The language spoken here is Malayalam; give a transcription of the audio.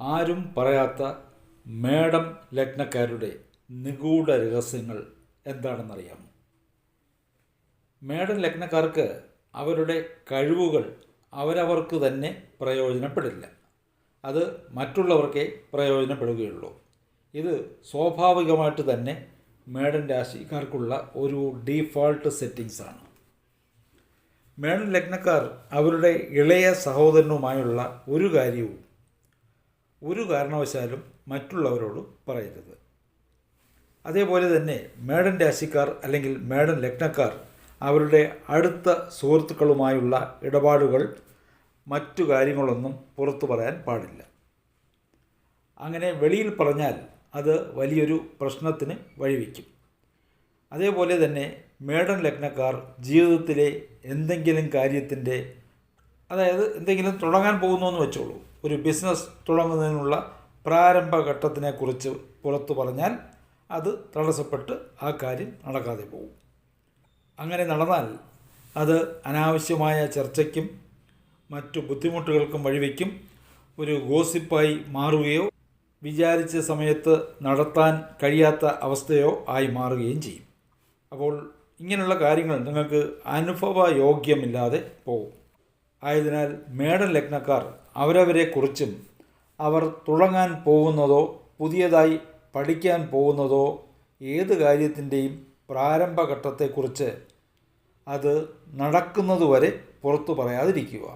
ആരും പറയാത്ത മേഡം ലഗ്നക്കാരുടെ നിഗൂഢ രഹസ്യങ്ങൾ എന്താണെന്നറിയാം? മേഡം ലഗ്നക്കാർക്ക് അവരുടെ കഴിവുകൾ അവരവർക്ക് തന്നെ പ്രയോജനപ്പെടില്ല. അത് മറ്റുള്ളവർക്കേ പ്രയോജനപ്പെടുകയുള്ളൂ. ഇത് സ്വാഭാവികമായിട്ട് തന്നെ മേഡൻ രാശിക്കാർക്കുള്ള ഒരു ഡീഫോൾട്ട് സെറ്റിങ്സ് ആണ് മേഡൻ ലഗ്നക്കാർ അവരുടെ ഇളയ സഹോദരനുമായുള്ള ഒരു കാര്യവും ഒരു കാരണവശാലും മറ്റുള്ളവരോട് പറയരുത്. അതേപോലെ തന്നെ മേഡൻ രാശിക്കാർ അല്ലെങ്കിൽ മേഡൻ ലഗ്നക്കാർ അവരുടെ അടുത്ത സുഹൃത്തുക്കളുമായുള്ള ഇടപാടുകൾ മറ്റു കാര്യങ്ങളൊന്നും പുറത്തു പറയാൻ പാടില്ല. അങ്ങനെ വെളിയിൽ പറഞ്ഞാൽ അത് വലിയൊരു പ്രശ്നത്തിന് വഴിവെക്കും. അതേപോലെ തന്നെ മേഡൻ ലഗ്നക്കാർ ജീവിതത്തിലെ എന്തെങ്കിലും കാര്യത്തിന്റെ അതായത് എന്തെങ്കിലും തുടങ്ങാൻ പോകുന്നു എന്ന് വെച്ചോളൂ. ഒരു ബിസിനസ് തുടങ്ങുന്നതിനുള്ള പ്രാരംഭഘട്ടത്തിനെക്കുറിച്ച് പുറത്തു പറഞ്ഞാൽ അത് തടസ്സപ്പെട്ട് ആ കാര്യം നടക്കാതെ പോകും. അങ്ങനെ നടന്നാൽ അത് അനാവശ്യമായ ചർച്ചയ്ക്കും മറ്റു ബുദ്ധിമുട്ടുകൾക്കും വഴിവെക്കും. ഒരു ഗോസിപ്പായി മാറുകയോ വിചാരിച്ച സമയത്ത് നടത്താൻ കഴിയാത്ത അവസ്ഥയോ ആയി മാറുകയും ചെയ്യും. അപ്പോൾ ഇങ്ങനെയുള്ള കാര്യങ്ങൾ നിങ്ങൾക്ക് അനുഭവ യോഗ്യമില്ലാതെ പോകും. ആയതിനാൽ മേഡൻ ലഗ്നക്കാർ അവരവരെക്കുറിച്ചും അവർ തുടങ്ങാൻ പോകുന്നതോ പുതിയതായി പഠിക്കാൻ പോകുന്നതോ ഏത് കാര്യത്തിന്റെയും പ്രാരംഭഘട്ടത്തെക്കുറിച്ച് അത് നടക്കുന്നതുവരെ പുറത്തു പറയാതിരിക്കുക.